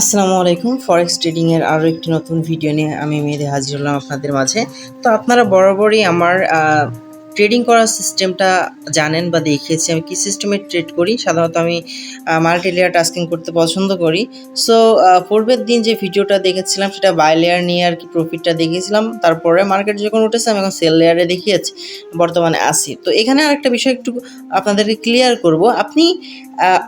আসসালামু আলাইকুম। ফরেক্স ট্রেডিংয়ের আরও একটি নতুন ভিডিও নিয়ে আমি মেয়েদের হাজির হলাম আপনাদের মাঝে। তো আপনারা বরাবরই আমার ট্রেডিং করার সিস্টেমটা জানেন বা দেখিয়েছি আমি কী সিস্টেমে ট্রেড করি? সাধারণত আমি মাল্টি লেয়ার টাস্কিং করতে পছন্দ করি। সো পূর্বের দিন যে ভিডিওটা দেখেছিলাম, সেটা বাই লেয়ার নিয়ে আর কি প্রফিটটা দেখিয়েছিলাম তারপরে মার্কেট যখন উঠেছে, আমি এখন সেল লেয়ারে দেখিয়েছি, বর্তমানে আসি তো এখানে আরেকটা বিষয় একটু আপনাদেরকে ক্লিয়ার করব। আপনি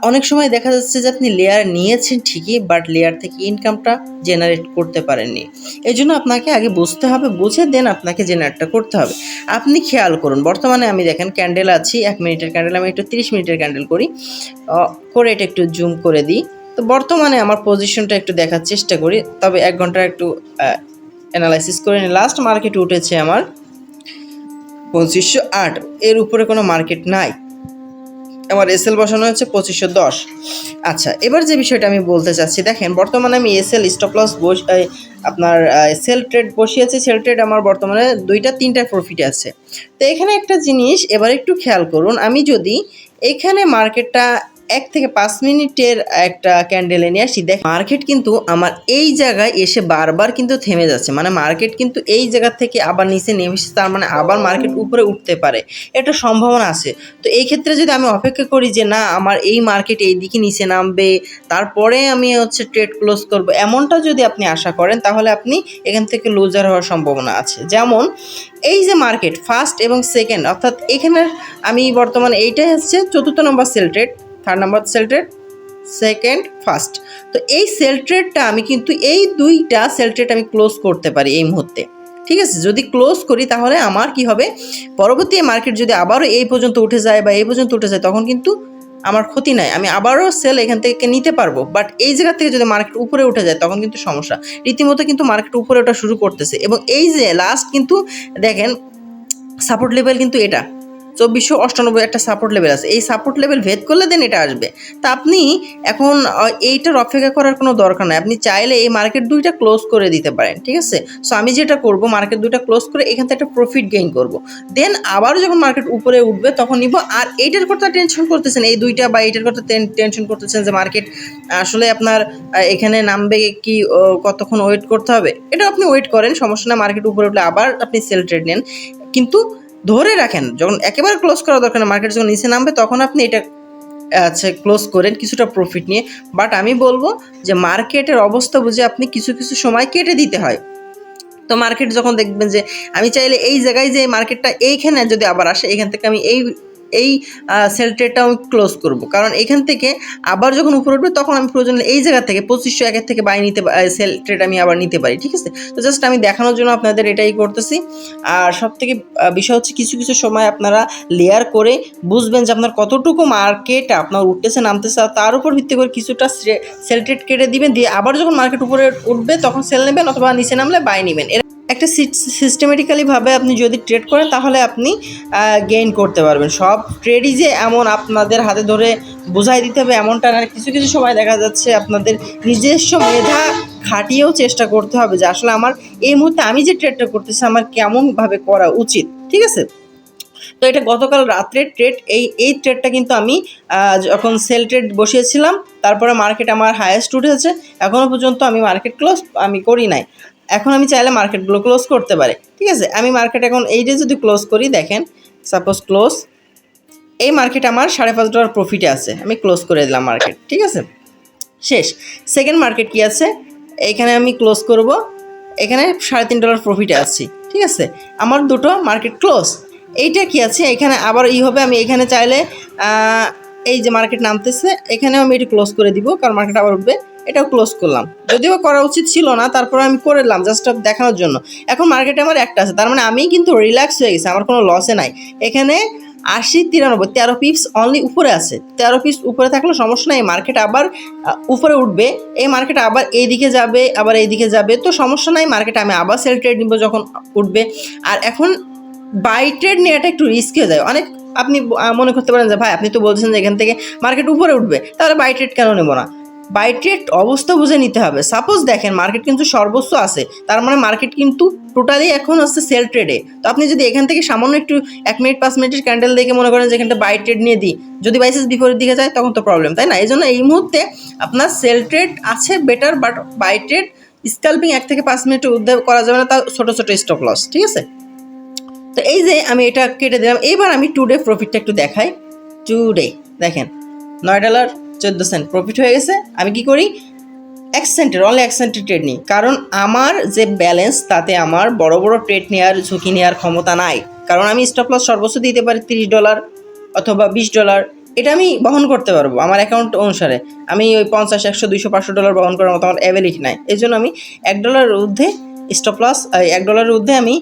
অনেক সময় দেখা যাচ্ছে যে আপনি লেয়ার নিয়েছেন ঠিকই বাট লেয়ার থেকে ইনকামটা জেনারেট করতে পারেননি। এই জন্য আপনাকে আগে বুঝতে হবে, বুঝে দেন আপনাকে জেনারেটটা করতে হবে। আপনি খেয়াল করুন, বর্তমানে আমি দেখেন ক্যান্ডেল আছি, এক মিনিটের ক্যান্ডেল আমি একটু তিরিশ মিনিটের ক্যান্ডেল করি। করে এটা একটু জুম করে দিই। তো বর্তমানে আমার পজিশনটা একটু দেখার চেষ্টা করি, তবে এক ঘণ্টা একটু অ্যানালাইসিস করে নিই। লাস্ট মার্কেট উঠেছে আমার পঁচিশশো আট, এর উপরে কোনো মার্কেট নাই। আমার এস এল বসানো হচ্ছে পঁচিশশো দশ। আচ্ছা এবার যে বিষয়টা আমি বলতে চাচ্ছি, দেখেন, বর্তমানে আমি এসএল স্টপ লস বস আপনার সেল ট্রেড বসিয়েছি সেল ট্রেড আমার বর্তমানে দুইটা, তিনটা প্রফিট আছে। তো এখানে একটা জিনিস, এবার একটু খেয়াল করুন, আমি যদি এখানে মার্কেটটা এক থেকে পাঁচ মিনিটের একটা ক্যান্ডেলে নিয়ে আসি। দেখ মার্কেট কিন্তু আমার এই জায়গায় এসে বারবার কিন্তু থেমে যাচ্ছে। মানে মার্কেট কিন্তু এই জায়গা থেকে আবার নিচে নেমে এসেছে, তার মানে আবার মার্কেট উপরে উঠতে পারে। এটা সম্ভাবনা আছে। তো এই ক্ষেত্রে যদি আমি অপেক্ষা করি যে, না, আমার এই মার্কেট এই দিকে নিচে নামবে, তারপরে আমি হচ্ছে ট্রেড ক্লোজ করব, এমনটা যদি আপনি আশা করেন, তাহলে আপনি এখান থেকে লুজার হওয়ার সম্ভাবনা আছে। যেমন, এই যে মার্কেট ফার্স্ট এবং সেকেন্ড অর্থাৎ এখানে আমি বর্তমানে এইটাই হচ্ছে চতুর্থ number sell trade third number sell trade second first তো এই সেল ট্রেডটা আমি কিন্তু এই দুইটা সেল ট্রেড আমি ক্লোজ করতে পারি এই মুহূর্তে। ঠিক আছে? যদি ক্লোজ করি তাহলে আমার কি হবে? পরবর্তী মার্কেট যদি আবারও এই পর্যন্ত উঠে যায় বা এই পর্যন্ত উঠে যায়, তখন কিন্তু আমার ক্ষতি নাই। আমি আবারও সেল এখান থেকে নিতে পারব। বাট এই জায়গা থেকে যদি মার্কেট উপরে উঠে যায়, তখন কিন্তু সমস্যা। রীতিমতো কিন্তু মার্কেট উপরে ওঠা শুরু করতেছে। এবং এই যে লাস্ট কিন্তু দেখেন সাপোর্ট লেভেল কিন্তু এটা। চব্বিশশো অষ্টানব্বই একটা সাপোর্ট লেভেল আছে। এই সাপোর্ট লেভেল ভেদ করলে দেন এটা আসবে। তা আপনি এখন এইটার অপেক্ষা করার কোনো দরকার নাই। আপনি চাইলে এই মার্কেট দুইটা ক্লোজ করে দিতে পারেন, ঠিক আছে? সো আমি যেটা করব মার্কেট দুইটা ক্লোজ করে এখান থেকে একটা প্রফিট গেইন করব। দেন আবারও যখন মার্কেট উপরে উঠবে, তখন নিব। আর এইটার কথা টেনশন করতেছেন, এই দুইটা বা এইটার কথা টেনশন করতেছেন যে মার্কেট আসলে আপনার এখানে নামবে কি কতক্ষণ ওয়েট করতে হবে? এটা আপনি ওয়েট করেন, সমস্যা না মার্কেট উপরে উঠলে আবার আপনি সেল ট্রেড নেন। কিন্তু ধরে রাখেন, যখন একেবারে ক্লোজ করা দরকার মার্কেট যখন নিচে নামবে, তখন আপনি এটা আচ্ছা ক্লোজ করেন কিছুটা প্রফিট নিয়ে। বাট আমি বলব যে মার্কেটের অবস্থা বুঝে আপনি কিছু কিছু সময় কেটে দিতে হয়। তো মার্কেট যখন দেখবেন যে, আমি চাইলে এই জায়গায় যে মার্কেটটা এইখানে যদি আবার আসে, এখান থেকে আমি এই এই সেল ট্রেডটা আমি ক্লোজ করব। কারণ এখান থেকে আবার যখন উপরে উঠবে, তখন আমি প্রয়োজন এই জায়গা থেকে, পঁচিশশো একের থেকে বাই নিতে সেল আমি আবার নিতে পারি, ঠিক আছে? তো জাস্ট আমি দেখানোর জন্য আপনাদের এটাই করতেছি। আর সব থেকে বিষয় হচ্ছে কিছু কিছু সময় আপনারা লেয়ার করে বুঝবেন যে আপনার কতটুকু মার্কেট আপনার উঠতেছে, নামতেছে তার উপর ভিত্তি করে কিছুটা সেল ট্রেড কেটে দিবেন। দিয়ে আবার যখন মার্কেট উপরে উঠবে, তখন সেল নেবেন অথবা নিচে নামলে বাই নেবেন। এর একটা সিস্টেমেটিক্যালিভাবে আপনি যদি ট্রেড করেন, তাহলে আপনি গেইন করতে পারবেন। সব ট্রেডই যে এমন আপনাদের হাতে ধরে বোঝাই দিতে হবে, এমনটা না। কিছু কিছু সময় দেখা যাচ্ছে আপনাদের নিজস্ব মেধা খাটিয়েও চেষ্টা করতে হবে যে, আসলে আমার এই মুহূর্তে আমি যে ট্রেডটা করতেছি, আমার কেমনভাবে করা উচিত। ঠিক আছে? তো এটা গতকাল রাত্রের ট্রেড এই এই ট্রেডটা কিন্তু আমি যখন সেল ট্রেড বসিয়েছিলাম, তারপরে মার্কেট আমার হায়েস্ট উঠেছে এখনও পর্যন্ত আমি মার্কেট ক্লোজ আমি করি নাই। এখন আমি চাইলে মার্কেটগুলো ক্লোজ করতে পারি। ঠিক আছে? আমি মার্কেট এখন এই এইটা যদি ক্লোজ করি, দেখেন, সাপোজ ক্লোজ, এই মার্কেট আমার সাড়ে পাঁচ ডলার প্রফিটে আছে। আমি ক্লোজ করে দিলাম মার্কেট, ঠিক আছে? শেষ। সেকেন্ড মার্কেট কি আছে? এইখানে আমি ক্লোজ করব, এখানে সাড়ে তিন ডলার প্রফিটে আছি, ঠিক আছে? আমার দুটো মার্কেট ক্লোজ। এইটা কি আছে? এখানে আবার ই হবে, আমি এখানে চাইলে এই যে মার্কেট নামতেছে, এখানেও আমি এটি ক্লোজ করে দিব, কারণ মার্কেট আবার উঠবে। এটাও ক্লোজ করলাম। যদিও করা উচিত ছিল না, তারপর আমি করে দিলাম জাস্ট দেখানোর জন্য। এখন মার্কেটে আমার একটা আছে, তার মানে আমি কিন্তু রিল্যাক্স হয়ে গেছি, আমার কোনো লসে নাই। এখানে আশি তিরানব্বই, তেরো পিপস অনলি উপরে আছে। তেরো পিস উপরে থাকলে সমস্যা নেই মার্কেট আবার উপরে উঠবে। এই মার্কেট আবার এইদিকে যাবে, আবার এইদিকে যাবে, তো সমস্যা নাই মার্কেট আমি আবার সেল ট্রেড নিব যখন উঠবে। আর এখন বাই ট্রেড নেওয়াটা একটু রিস্ক হয়ে যায়। অনেক আপনি মনে করতে পারেন যে, ভাই, আপনি তো বলছেন যে এখান থেকে মার্কেট উপরে উঠবে, তাহলে বাই ট্রেড কেন নেব না? বাই ট্রেড অবস্থা বুঝে নিতে হবে। সাপোজ দেখেন, মার্কেট কিন্তু সর্বোচ্চ আছে। তার মানে মার্কেট কিন্তু টোটালি এখন হচ্ছে সেল ট্রেডে। তো আপনি যদি এখান থেকে সামান্য একটু এক মিনিট, পাঁচ মিনিটের ক্যান্ডেল দেখে মনে করেন যে এখানটা বাই ট্রেড নিয়ে দিই। যদি বাইসেস বিপরীত দিকে যায়, তখন তো প্রবলেম তাই না? এই জন্য এই মুহূর্তে আপনার সেল ট্রেড আছে better but buy trade scalping এক থেকে পাঁচ মিনিটের উদ্ধার করা যাবে না, তাও ছোটো ছোটো স্টপ লস ঠিক আছে? তো এই যে আমি এটা কেটে দিলাম। এবার আমি টু ডে প্রফিটটা একটু দেখাই। টু ডে দেখেন, নয় ডলার চোদ্দ সেন্ট প্রফিট হয়ে গেছে। আমি কি করি? এক সেন্টের অনলি এক সেন্টের ট্রেড নিই। কারণ আমার যে ব্যালেন্স তাতে আমার বড় বড় ট্রেড নেওয়ার ঝুঁকি নেওয়ার ক্ষমতা নাই। কারণ আমি স্টপ লস সর্বোচ্চ দিতে পারি তিরিশ ডলার অথবা বিশ ডলার এটা আমি বহন করতে পারব আমার অ্যাকাউন্ট অনুসারে। আমি ওই পঞ্চাশ, একশো, দুইশো, পাঁচশো ডলার বহন করার মতো আমার অ্যাবিলিটি নাই। এই জন্য আমি এক ডলার ঊর্ধ্বে স্টপ লস এক ডলারের ঊর্ধ্বে আমি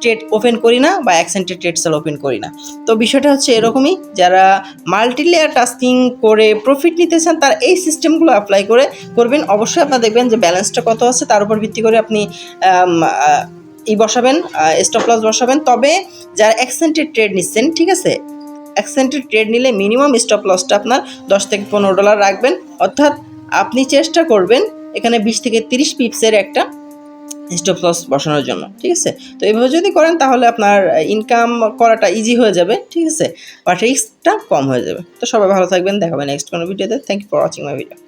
ট্রেড ওপেন করি না বা এক সেন্টের ট্রেড সেল ওপেন করি না। তো বিষয়টা হচ্ছে এরকমই, যারা মাল্টি লেয়ার টাস্কিং করে প্রফিট নিতে চান, তার এই সিস্টেমগুলো অ্যাপ্লাই করে করবেন। অবশ্যই আপনারা দেখবেন যে ব্যালেন্সটা কত আছে, তার উপর ভিত্তি করে আপনি ই বসাবেন স্টপ লস বসাবেন। তবে যারা এক সেন্টের ট্রেড নিচ্ছেন, ঠিক আছে? এক সেন্টের ট্রেড নিলে মিনিমাম স্টপ লসটা আপনার দশ থেকে পনেরো ডলার রাখবেন। অর্থাৎ আপনি চেষ্টা করবেন, এখানে বিশ থেকে তিরিশ পিপসের একটা স্টপ লস বসানোর জন্য, ঠিক আছে? তো এভাবে যদি করেন তাহলে আপনার ইনকাম করাটা ইজি হয়ে যাবে, ঠিক আছে? বাট রিস্কটা কম হয়ে যাবে। তো সবাই ভালো থাকবেন দেখাবেন নেক্সট কোনো ভিডিওতে thank you for watching my video